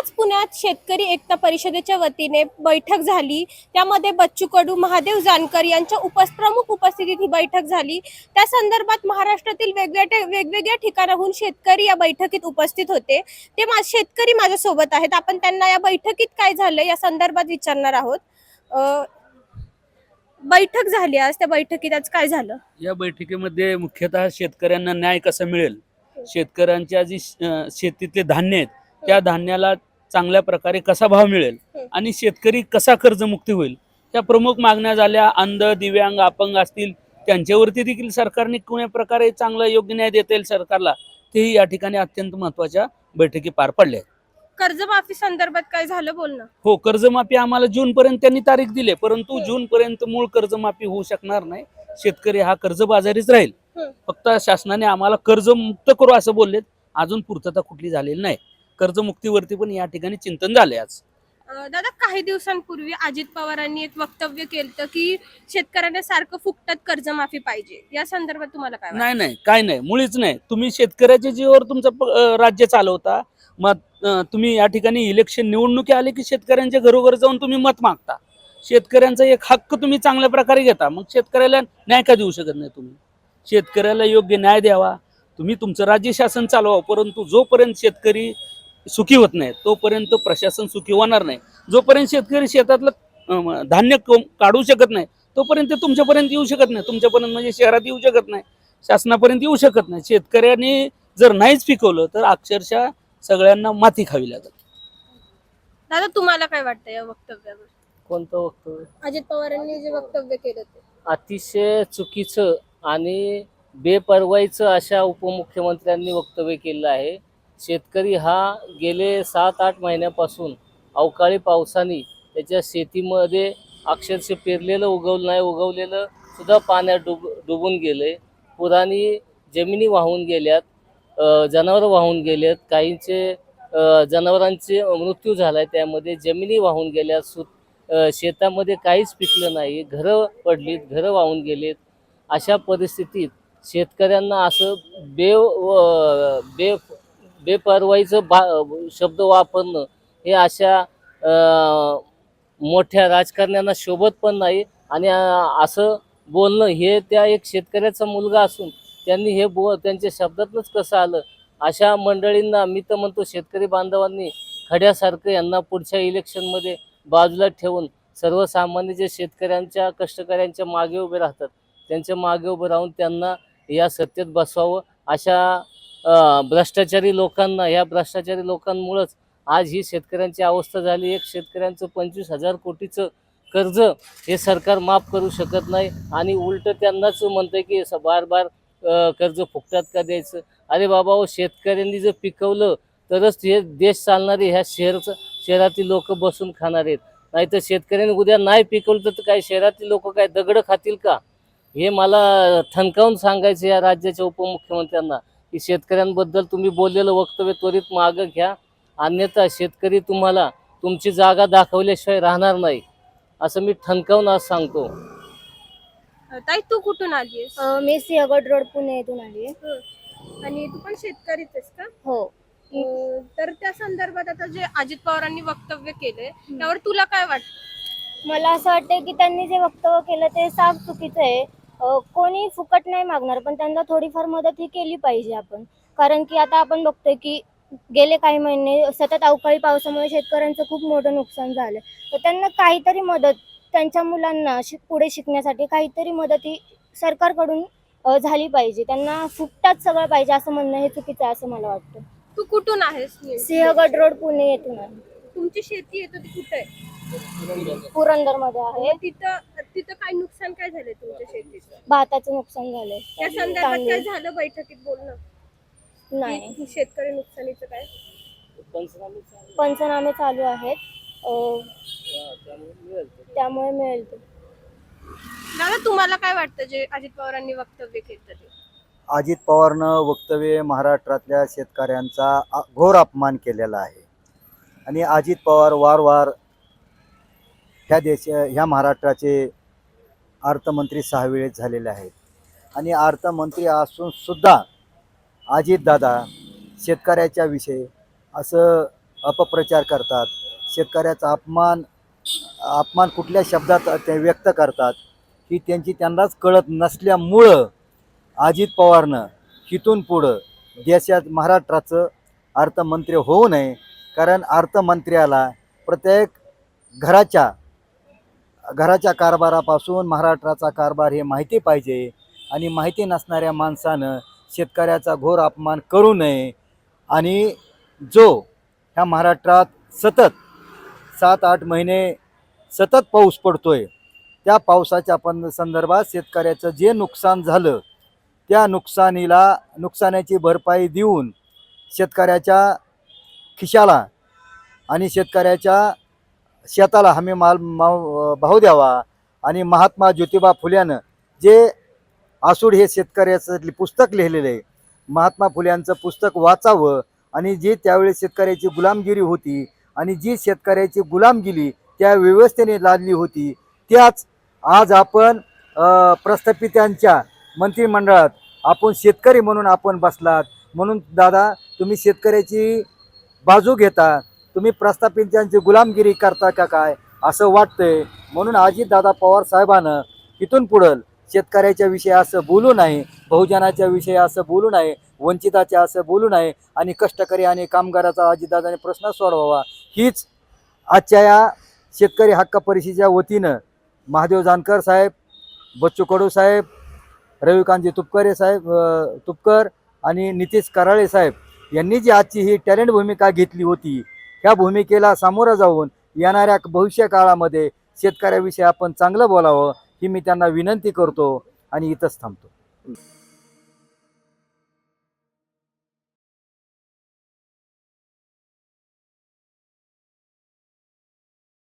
आज पुण्यात शेतकरी एकता परिषदेच्या वतीने बैठक झाली. त्यामध्ये बच्चू कडू महादेव जानकर यांच्या उपस प्रमुख उपस्थितीत ही बैठक झाली. त्या संदर्भात महाराष्ट्रातील वेगवेगळ्या वेगवेगळ्या ठिकाणाहून शेतकरी या बैठकीत उपस्थित होते. ते मा शेतकरी माझ्यासोबत आहेत. आपण त्यांना या बैठकीत काय झालं या संदर्भात विचारणार आहोत. बैठक झाली आज. त्या बैठकीत आज काय झालं? या बैठकीमध्ये मुख्यतः शेतकऱ्यांना न्याय कसा मिळेल? शेतकऱ्यांच्या जी शेतीतले धान्य आहेत त्या धान्याला चांगल्या प्रकारे कसा भाव मिळेल. आणि शेतकरी कसा कर्जमुक्ती होईल? या प्रमुख मागण्या झाल्या. अंध दिव्यांग अपंग असतील त्यांच्यावरती देखील सरकारने कोण्या प्रकारे चांगला योग्य न्याय देता येईल सरकारला? तेही या ठिकाणी अत्यंत महत्त्वाच्या बैठकी पार पडल्या. कर्जमाफी संदर्भात काय झालं बोलणं हो कर्जमाफी आम्हाला जून पर्यंत त्यांनी तारीख दिली परंतु. जून पर्यंत मूळ कर्जमाफी होऊ शकणार नाही. शेतकरी हा कर्जबाजारीच राहील. फक्त शासनाने आम्हाला कर्जमुक्त करू असं बोललेत. अजून पूर्तता कुठली झालेली नाही. कर्जमुक्तीवरती पण या ठिकाणी चिंतन झाले आज. अ, दादा काही दिवसांपूर्वी अजित पवारांनी एक वक्तव्य केलं की शेतकऱ्यांना सारखं फुकटात कर्जमाफी पाहिजे. या संदर्भात तुम्हाला काय वाटतं? नाही नाही काय नाही. मुळीच नाही. तुम्ही शेतकऱ्याच्या जीवावर तुमचं प- अं, राज्य चालवता. मग अं, तुम्ही या ठिकाणी इलेक्शन निवडणुकी आले की शेतकऱ्यांच्या घरोघर जाऊन तुम्ही मत मागता. शेतकऱ्यांचा एक हक्क तुम्ही चांगल्या प्रकारे घेता. मग शेतकऱ्याला न्याय का देऊ शकत नाही तुम्ही? शेतकऱ्याला योग्य न्याय द्यावा. तुम्ही तुमचं राज्य शासन चालवा परंतु जोपर्यंत शेतकरी सुखी होत नाही. तोपर्यंत प्रशासन सुखी होणार नाही. जोपर्यंत शेतकरी शेतातलं धान्य क- काढू शकत नाही तोपर्यंत ते तुमच्यापर्यंत येऊ शकत नाही. तुमच्यापर्यंत म्हणजे शहरात येऊ शकत नाही. शासनापर्यंत येऊ शकत नाही. शेतकऱ्यांनी जर नाहीच पिकवलं तर अक्षरशः सगळ्यांना माती खावी लागत दादा तुम्हाला काय वाटतं या वक्तव्यावर? कोणतं वक्तव्य? अजित पवारांनी जे वक्तव्य केलं ते. अतिशय चुकीचं आणि बेपर्वाईचं अशा उपमुख्यमंत्र्यांनी वक्तव्य केलं आहे. शेतकरी हा गेले सात आठ महिन्यापासून अवकाळी पावसाने त्याच्या शेतीमध्ये अक्षरशः पेरलेलं उगवलं नाही उगवलेलं सुद्धा पाण्यात डुब डुबून गेलंय पुराणी जमिनी वाहून गेल्यात जनावरं वाहून गेलेत काहींचे जनावरांचे मृत्यू झाला आहे त्यामध्ये जमिनी वाहून गेल्या सु शेतामध्ये काहीच पिकलं नाही घरं पडलीत घरं वाहून गेलेत. अशा परिस्थितीत शेतकऱ्यांना असं बेव व- बे बेपर्वाईचं बा शब्द वापरणं हे अशा मोठ्या राजकारण्यांना शोभत पण नाही. आणि असं बोलणं हे त्या एक शेतकऱ्याचा मुलगा असून त्यांनी हे बो त्यांच्या शब्दातनंच कसं आलं? अशा मंडळींना मी तर म्हणतो शेतकरी बांधवांनी खड्यासारखं यांना पुढच्या इलेक्शनमध्ये बाजूला ठेवून सर्वसामान्य जे शेतकऱ्यांच्या कष्टकऱ्यांच्या मागे उभे राहतात त्यांच्या मागे उभं राहून त्यांना या सत्तेत बसवावं अशा भ्रष्टाचारी लोकांना या भ्रष्टाचारी लोकांमुळंच आज ही शेतकऱ्यांची अवस्था झाली. एक शेतकऱ्यांचं पंचवीस हजार कोटीचं कर्ज हे सरकार माफ करू शकत नाही आणि उलट त्यांनाच म्हणतंय की बार बार कर्ज फुकटात का द्यायचं? अरे बाबा हो शेतकऱ्यांनी जर पिकवलं तरच हे देश चालणारे ह्या शहरचं शहरातील लोक बसून खाणार आहेत. नाहीतर शेतकऱ्यांनी उद्या नाही पिकवलं तर काय शहरातील लोक काय दगडं खातील का? हे मला ठणकावून सांगायचं या राज्याच्या उपमुख्यमंत्र्यांना. की शेतकऱ्यांबद्दल तुम्ही बोललेलं वक्तव्य त्वरित मागं घ्या. अन्यथा शेतकरी तुम्हाला तुमची जागा दाखवल्याशिवाय राहणार नाही असं मी ठणकावून आज सांगतो. ताई तू कुठून अ, मी सिंहगड रोड पुणे येथून आली आहे आणि तू पण शेतकरीच आहेस का? हो. अ, तर त्या संदर्भात आता जे अजित पवारांनी वक्तव्य केलंय त्यावर तुला काय वाटतं? मला असं वाटतं की त्यांनी जे वक्तव्य केलं ते साफ चुकीचं आहे. कोणी फुकट नाही मागणार पण त्यांना थोडीफार मदत ही केली पाहिजे आपण. कारण की आता आपण बघतोय की गेले काही महिने सतत अवकाळी पावसामुळे शेतकऱ्यांचं खूप मोठं नुकसान झालं तर त्यांना काहीतरी मदत त्यांच्या मुलांना शिक पुढे शिकण्यासाठी काहीतरी मदत ही सरकारकडून झाली पाहिजे. त्यांना फुकटात सगळं पाहिजे असं म्हणणं हे चुकीचं आहे असं मला वाटतं. तू कुठून आहेस? सिंहगड रोड पुणे येथून आहे. तुमची शेती येतो ती कुठे आहे? पुरंदरमध्ये आहे मग तिथं तिथं काय नुकसान काय झालंय तुमच्या शेतीचं भाताचं नुकसान झालंय त्या संदर्भात तांदूळ. काय झालं बैठकीत बोलणं नाही की शेतकरी नुकसानीचं काय पंचनामे चालू आहेत अं, आहे. त्यामुळे मिळेल ते. त्यामुळे मिळेल ते. दादा तुम्हाला काय वाटतं जे अजित पवारांनी वक्तव्य केलं ते अजित पवारनं वक्तव्य महाराष्ट्रातल्या शेतकऱ्यांचा अ- घोर अपमान केलेला आहे आणि अजित पवार वारंवार ह्या देश ह्या महाराष्ट्राचे अर्थमंत्री सहा वेळेस झालेले आहेत. आणि अर्थमंत्री असून सुद्धा अजितदादा शेतकऱ्याच्या विषयी असं अपप्रचार करतात. शेतकऱ्याचा अपमान अपमान कुठल्या शब्दात ते व्यक्त करतात ही त्यांची त्यांनाच कळत नसल्यामुळं अजित पवारनं हिथून पुढं देशात महाराष्ट्राचं अर्थमंत्री होऊ नये. कारण अर्थमंत्र्याला प्रत्येक घराच्या घराच्या कारभारापासून महाराष्ट्राचा कारभार हे माहिती पाहिजे आणि माहिती नसणाऱ्या माणसानं शेतकऱ्याचा घोर अपमान करू नये. आणि जो ह्या महाराष्ट्रात सतत सात आठ महिने सतत पाऊस पडतो आहे त्या पावसाच्या पण संदर्भात शेतकऱ्याचं जे नुकसान झालं त्या नुकसानीला नुकसानाची भरपाई देऊन शेतकऱ्याच्या खिशाला आणि शेतकऱ्याच्या शेताला हमी माल माव भाव द्यावा आणि महात्मा ज्योतिबा फुल्यानं जे आसूड हे शेतकऱ्याचं पुस्तक लिहिलेलं आहे महात्मा फुल्यांचं पुस्तक वाचावं आणि जी त्यावेळी शेतकऱ्याची गुलामगिरी होती आणि जी शेतकऱ्याची गुलामगिरी त्या व्यवस्थेने लादली होती त्याच आज आपण प्रस्थापितांच्या मंत्रिमंडळात आपण शेतकरी म्हणून आपण बसलात. म्हणून दादा तुम्ही शेतकऱ्याची बाजू घेता तुम्ही प्रस्थापितांची गुलामगिरी करता का काय असं वाटतंय? म्हणून अजितदादा पवार साहेबानं इथून पुढं शेतकऱ्याच्या विषयी असं बोलू नये बहुजनाच्या विषयी असं बोलू नये वंचिताच्या असं बोलू नये आणि कष्टकरी आणि कामगाराचा अजितदादाने प्रश्न सोडवावा. हीच आजच्या या शेतकरी हक्क परिषदेच्या वतीनं महादेव जानकर साहेब बच्चू कडू साहेब रविकांतजी तुपकरे साहेब तुपकर आणि नितीश कराळे साहेब यांनी जी आजची ही टॅलेंट भूमिका घेतली होती ह्या भूमिकेला सामोरं जाऊन येणाऱ्या भविष्य काळामध्ये शेतकऱ्याविषयी आपण चांगलं बोलावं ही मी त्यांना विनंती करतो आणि इथंच थांबतो.